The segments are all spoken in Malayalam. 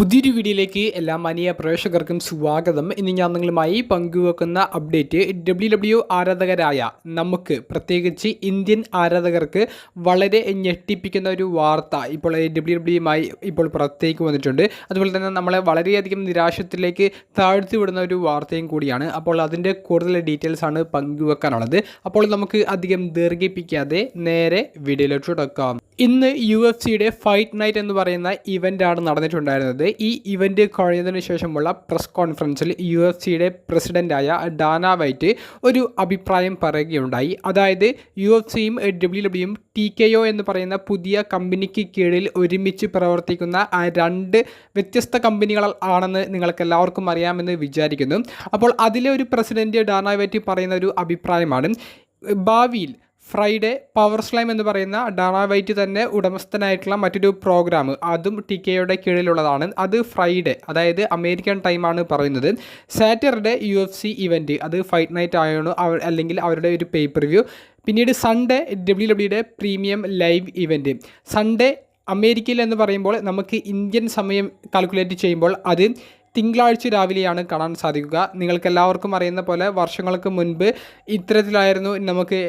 പുതിയൊരു വീഡിയോയിലേക്ക് എല്ലാ മാനിയ പ്രേക്ഷകർക്കും സ്വാഗതം. ഇന്ന് ഞാൻ നിങ്ങളുമായി പങ്കുവെക്കുന്ന അപ്ഡേറ്റ് ഡബ്ല്യു ഡബ്ല്യു ആരാധകരായ നമുക്ക് പ്രത്യേകിച്ച് ഇന്ത്യൻ ആരാധകർക്ക് വളരെ ഞെട്ടിപ്പിക്കുന്ന ഒരു വാർത്ത ഇപ്പോൾ ഡബ്ല്യു ഡബ്ല്യുമായി ഇപ്പോൾ പുറത്തേക്ക് വന്നിട്ടുണ്ട്. അതുപോലെ തന്നെ നമ്മളെ വളരെയധികം നിരാശത്തിലേക്ക് താഴ്ത്തി വിടുന്ന ഒരു വാർത്തയും കൂടിയാണ്. അപ്പോൾ അതിന്റെ കൂടുതൽ ഡീറ്റെയിൽസ് ആണ് പങ്കുവെക്കാനുള്ളത്. അപ്പോൾ നമുക്ക് അധികം ദീർഘിപ്പിക്കാതെ നേരെ വീഡിയോയിലോട്ട് തുടക്കാം ഇന്ന് യു എഫ് സിയുടെ ഫൈറ്റ് നൈറ്റ് എന്ന് പറയുന്ന ഇവന്റാണ് നടന്നിട്ടുണ്ടായിരുന്നത്. ഈ ഇവന്റ് കഴിഞ്ഞതിന് ശേഷമുള്ള പ്രസ് കോൺഫറൻസിൽ യു എഫ് സിയുടെ പ്രസിഡന്റായ ഡാന വൈറ്റ് ഒരു അഭിപ്രായം പറയുകയുണ്ടായി. അതായത് യു എഫ് സിയും ഡബ്ല്യു ഡബ്ല്യുയും ടി കെ ഒ എന്ന് പറയുന്ന പുതിയ കമ്പനിക്ക് കീഴിൽ ഒരുമിച്ച് പ്രവർത്തിക്കുന്ന ആ രണ്ട് വ്യത്യസ്ത കമ്പനികൾ ആണെന്ന് നിങ്ങൾക്ക് എല്ലാവർക്കും അറിയാമെന്ന് വിചാരിക്കുന്നു. അപ്പോൾ അതിലെ ഒരു പ്രസിഡന്റ് ഡാന വൈറ്റ് പറയുന്ന ഒരു അഭിപ്രായമാണ്. ഭാവിയിൽ ഫ്രൈഡേ പവർ സ്ലൈം എന്ന് പറയുന്ന ഡാണ വൈറ്റ് തന്നെ ഉടമസ്ഥനായിട്ടുള്ള മറ്റൊരു പ്രോഗ്രാം അതും ടി കെയുടെ കീഴിലുള്ളതാണ്. അത് ഫ്രൈഡേ അതായത് അമേരിക്കൻ ടൈമാണ് പറയുന്നത്. Saturday U F C event അത് ഫൈറ്റ് നൈറ്റ് ആയാണ് അല്ലെങ്കിൽ അവരുടെ ഒരു പേപ്പർ വ്യൂ പിന്നീട് സൺഡേ ഡബ്ല്യു ഡബ്ല്യുടെ പ്രീമിയം ലൈവ് ഇവന്റ് സൺഡേ അമേരിക്കയിൽ എന്ന് പറയുമ്പോൾ നമുക്ക് ഇന്ത്യൻ സമയം കാൽക്കുലേറ്റ് ചെയ്യുമ്പോൾ അത് തിങ്കളാഴ്ച രാവിലെയാണ് കാണാൻ സാധിക്കുക. നിങ്ങൾക്കെല്ലാവർക്കും അറിയുന്ന പോലെ വർഷങ്ങൾക്ക് മുൻപ് ഇത്തരത്തിലായിരുന്നു നമുക്ക്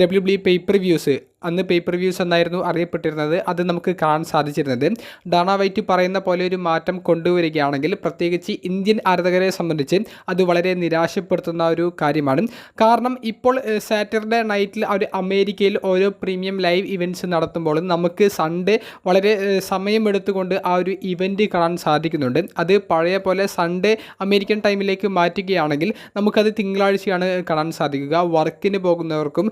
W W pay per views അന്ന് പേപ്പർ വ്യൂസ് എന്നായിരുന്നു അറിയപ്പെട്ടിരുന്നത്. അത് നമുക്ക് കാണാൻ സാധിച്ചിരുന്നത്. ഡാണ വൈറ്റ് പറയുന്ന പോലെ ഒരു മാറ്റം കൊണ്ടുവരികയാണെങ്കിൽ പ്രത്യേകിച്ച് ഇന്ത്യൻ ആരാധകരെ സംബന്ധിച്ച് അത് വളരെ നിരാശപ്പെടുത്തുന്ന ഒരു കാര്യമാണ്. കാരണം ഇപ്പോൾ സാറ്റർഡേ നൈറ്റിൽ അവർ അമേരിക്കയിൽ ഓരോ പ്രീമിയം ലൈവ് ഇവന്റ്സ് നടത്തുമ്പോൾ നമുക്ക് സൺഡേ വളരെ സമയമെടുത്തുകൊണ്ട് ആ ഒരു ഇവന്റ് കാണാൻ സാധിക്കുന്നുണ്ട്. അത് പഴയ പോലെ സൺഡേ അമേരിക്കൻ ടൈമിലേക്ക് മാറ്റുകയാണെങ്കിൽ നമുക്കത് തിങ്കളാഴ്ചയാണ് കാണാൻ സാധിക്കുക. വർക്കിന് പോകുന്നവർക്കും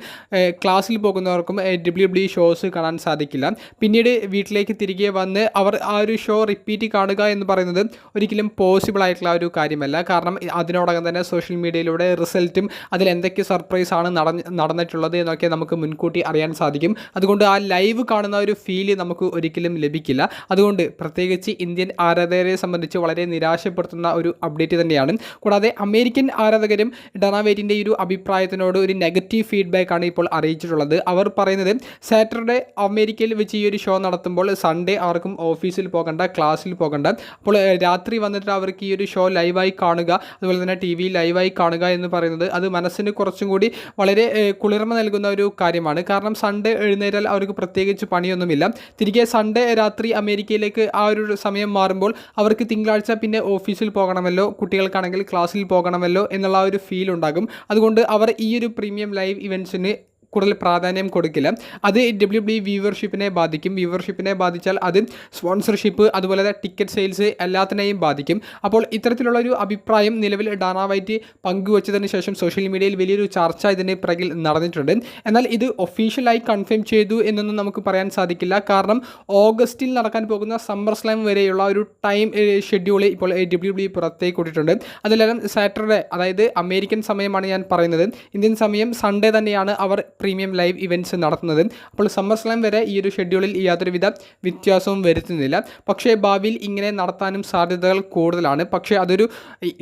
ക്ലാസ്സിൽ പോകുന്നവർക്കും ഡബ്ല്യു ഡബ്ല്യു ഷോസ് കാണാൻ സാധിക്കില്ല. പിന്നീട് വീട്ടിലേക്ക് തിരികെ വന്ന് അവർ ആ ഒരു ഷോ റിപ്പീറ്റ് കാണുക എന്ന് പറയുന്നത് ഒരിക്കലും പോസിബിൾ ആയിട്ടുള്ള ഒരു കാര്യമല്ല. കാരണം അതിനോടകം തന്നെ സോഷ്യൽ മീഡിയയിലൂടെ റിസൾട്ടും അതിൽ എന്തൊക്കെ സർപ്രൈസ് ആണ് നടന്ന് നടന്നിട്ടുള്ളത് എന്നൊക്കെ നമുക്ക് മുൻകൂട്ടി അറിയാൻ സാധിക്കും. അതുകൊണ്ട് ആ ലൈവ് കാണുന്ന ഒരു ഫീൽ നമുക്ക് ഒരിക്കലും ലഭിക്കില്ല. അതുകൊണ്ട് പ്രത്യേകിച്ച് ഇന്ത്യൻ ആരാധകരെ സംബന്ധിച്ച് വളരെ നിരാശപ്പെടുത്തുന്ന ഒരു അപ്ഡേറ്റ് തന്നെയാണ്. കൂടാതെ അമേരിക്കൻ ആരാധകരും ഡനാവേറ്റിന്റെ ഒരു അഭിപ്രായത്തിനോട് ഒരു നെഗറ്റീവ് ഫീഡ്ബാക്ക് ആണ് ഇപ്പോൾ അറിയിച്ചിട്ടുള്ളത്. അവർ പറയുന്നത് സാറ്റർഡേ അമേരിക്കയിൽ വെച്ച് ഈ ഒരു ഷോ നടത്തുമ്പോൾ സൺഡേ ആർക്കും ഓഫീസിൽ പോകണ്ട ക്ലാസ്സിൽ പോകണ്ട. അപ്പോൾ രാത്രി വന്നിട്ട് അവർക്ക് ഈ ഒരു ഷോ ലൈവായി കാണുക അതുപോലെ തന്നെ ടി വി ലൈവായി കാണുക എന്ന് പറയുന്നത് അത് മനസ്സിന് കുറച്ചും കൂടി വളരെ കുളിർമ നൽകുന്ന ഒരു കാര്യമാണ്. കാരണം സൺഡേ എഴുന്നേറ്റാൽ അവർക്ക് പ്രത്യേകിച്ച് പണിയൊന്നുമില്ല. തിരികെ സൺഡേ രാത്രി അമേരിക്കയിലേക്ക് ആ ഒരു സമയം മാറുമ്പോൾ അവർക്ക് തിങ്കളാഴ്ച പിന്നെ ഓഫീസിൽ പോകണമല്ലോ കുട്ടികൾക്കാണെങ്കിൽ ക്ലാസ്സിൽ പോകണമല്ലോ എന്നുള്ള ഒരു ഫീൽ ഉണ്ടാകും. അതുകൊണ്ട് അവർ ഈ ഒരു പ്രീമിയം ലൈവ് ഇവന്റ്സിന് കൂടുതൽ പ്രാധാന്യം കൊടുക്കില്ല. അത് ഡബ്ല്യു ഡി വ്യൂവർഷിപ്പിനെ ബാധിക്കും. വ്യൂവർഷിപ്പിനെ ബാധിച്ചാൽ അത് സ്പോൺസർഷിപ്പ് അതുപോലെ തന്നെ ടിക്കറ്റ് സെയിൽസ് എല്ലാത്തിനെയും ബാധിക്കും. അപ്പോൾ ഇത്തരത്തിലുള്ള ഒരു അഭിപ്രായം നിലവിൽ ഡാന വൈറ്റ് പങ്കുവച്ചതിന് ശേഷം സോഷ്യൽ മീഡിയയിൽ വലിയൊരു ചർച്ച ഇതിന് പിറകിൽ നടന്നിട്ടുണ്ട്. എന്നാൽ ഇത് ഒഫീഷ്യലായി കൺഫേം ചെയ്തു എന്നൊന്നും നമുക്ക് പറയാൻ സാധിക്കില്ല. കാരണം ഓഗസ്റ്റിൽ നടക്കാൻ പോകുന്ന സമ്മർ സ്ലാം വരെയുള്ള ഒരു ടൈം ഷെഡ്യൂൾ ഇപ്പോൾ ഡബ്ല്യു ഡി പുറത്തേക്ക് കൂട്ടിയിട്ടുണ്ട് അതിലെല്ലാം സാറ്റർഡേ അതായത് അമേരിക്കൻ സമയമാണ് ഞാൻ പറയുന്നത്. ഇന്ത്യൻ സമയം സൺഡേ തന്നെയാണ് അവർ പ്രീമിയം ലൈവ് ഇവന്റ്സ് നടത്തുന്നത്. അപ്പോൾ സമ്മർ സ്ലാം വരെ ഈ ഒരു ഷെഡ്യൂളിൽ യാതൊരുവിധ വ്യത്യാസവും വരുത്തുന്നില്ല. പക്ഷേ ഭാവിയിൽ ഇങ്ങനെ നടത്താനും സാധ്യതകൾ കൂടുതലാണ്. പക്ഷേ അതൊരു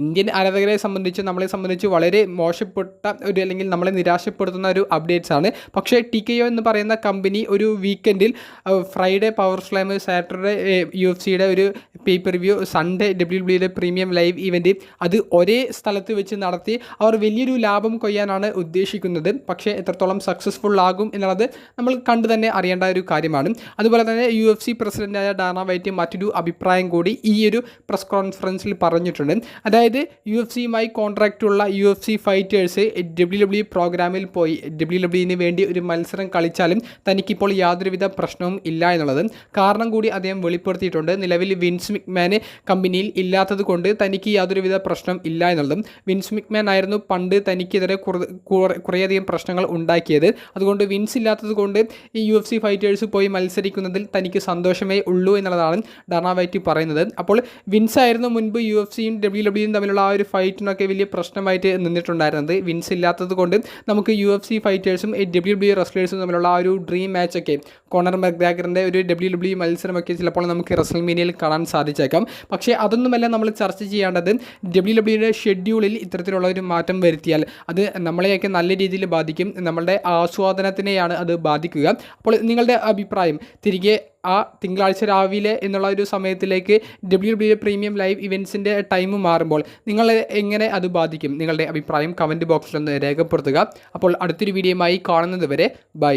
ഇന്ത്യൻ ആരാധകരെ സംബന്ധിച്ച് നമ്മളെ സംബന്ധിച്ച് വളരെ മോശപ്പെട്ട ഒരു അല്ലെങ്കിൽ നമ്മളെ നിരാശപ്പെടുത്തുന്ന ഒരു അപ്ഡേറ്റ്സ് ആണ്. പക്ഷേ ടി കെ എന്ന് പറയുന്ന കമ്പനി ഒരു വീക്കെൻഡിൽ Friday power slam Saturday U F സിയുടെ ഒരു pay per view Sunday W ഡബ്ല്യൂയുടെ premium live event അത് ഒരേ സ്ഥലത്ത് വെച്ച് നടത്തി. അവർ വലിയൊരു ലാഭം കൊയ്യാനാണ് ഉദ്ദേശിക്കുന്നത്. പക്ഷേ എത്രത്തോളം സക്സസ്ഫുൾ ആകും എന്നുള്ളത് നമ്മൾ കണ്ടു തന്നെ അറിയേണ്ട ഒരു കാര്യമാണ്. അതുപോലെ തന്നെ യു എഫ് സി പ്രസിഡന്റായ ഡാന വൈറ്റ് മറ്റൊരു അഭിപ്രായം കൂടി ഈ ഒരു പ്രസ് കോൺഫറൻസിൽ പറഞ്ഞിട്ടുണ്ട്. അതായത് യു എഫ് സിയുമായി കോൺട്രാക്റ്റ് ഉള്ള U F C fighters W W പ്രോഗ്രാമിൽ പോയി ഡബ്ല്യു ഡബ്ല്യുവിന് വേണ്ടി ഒരു മത്സരം കളിച്ചാലും തനിക്കിപ്പോൾ യാതൊരുവിധ പ്രശ്നവും ഇല്ല എന്നുള്ളത്. കാരണം കൂടി അദ്ദേഹം വെളിപ്പെടുത്തിയിട്ടുണ്ട്. നിലവിൽ വിൻസ് മിക്മാന് കമ്പനിയിൽ ഇല്ലാത്തത് കൊണ്ട് തനിക്ക് യാതൊരുവിധ പ്രശ്നം ഇല്ല എന്നുള്ളതും. വിൻസ് മിക്മാൻ ആയിരുന്നു പണ്ട് തനിക്കെതിരെ കുറേയധികം പ്രശ്നങ്ങൾ ഉണ്ടാക്കിയത്. അതുകൊണ്ട് വിൻസ് ഇല്ലാത്തത് കൊണ്ട് ഈ യു എഫ് സി ഫൈറ്റേഴ്സ് പോയി മത്സരിക്കുന്നതിൽ തനിക്ക് സന്തോഷമേ ഉള്ളൂ എന്നുള്ളതാണ് ഡാന വൈറ്റി പറയുന്നത്. അപ്പോൾ വിൻസ് ആയിരുന്നു മുൻപ് യു എഫ് സിയും ഡബ്ല്യു ഡബ്ല്യുയും തമ്മിലുള്ള ആ ഒരു ഫൈറ്റിനൊക്കെ വലിയ പ്രശ്നമായിട്ട് നിന്നിട്ടുണ്ടായിരുന്നത്. വിൻസ് ഇല്ലാത്തത് കൊണ്ട് നമുക്ക് യു എഫ് സി ഫൈറ്റേഴ്സും ഡബ്ല്യു ഡബ്ല്യു റെസ്ലേഴ്സും തമ്മിലുള്ള ആ ഒരു ഡ്രീം മാച്ചൊക്കെ കോണർ മെഗ്രാഗറിന്റെ ഒരു ഡബ്ല്യു ഡബ്ല്യു മത്സരമൊക്കെ ചിലപ്പോൾ നമുക്ക് റെസൽമീനിയയിൽ കാണാൻ സാധിച്ചേക്കാം. പക്ഷേ അതൊന്നുമല്ല നമ്മൾ ചർച്ച ചെയ്യേണ്ടത് ഡബ്ല്യു ഡബ്ല്യുയുടെ ഷെഡ്യൂളിൽ ഇത്തരത്തിലുള്ള ഒരു മാറ്റം വരുത്തിയാൽ അത് നമ്മളെയൊക്കെ നല്ല രീതിയിൽ ബാധിക്കും. നമ്മളുടെ ആസ്വാദനത്തിനെയാണ് അത് ബാധിക്കുക. അപ്പോൾ നിങ്ങളുടെ അഭിപ്രായം തിരികെ ആ തിങ്കളാഴ്ച രാവിലെ എന്നുള്ള ഒരു സമയത്തിലേക്ക് ഡബ്ല്യു ഡബ്ല്യു പ്രീമിയം ലൈവ് ഇവന്റ്സിന്റെ ടൈം മാറുമ്പോൾ നിങ്ങൾ എങ്ങനെ അത് ബാധിക്കും? നിങ്ങളുടെ അഭിപ്രായം കമന്റ് ബോക്സിലൊന്ന് രേഖപ്പെടുത്തുക. അപ്പോൾ അടുത്തൊരു വീഡിയോയുമായി കാണുന്നത് വരെ ബൈ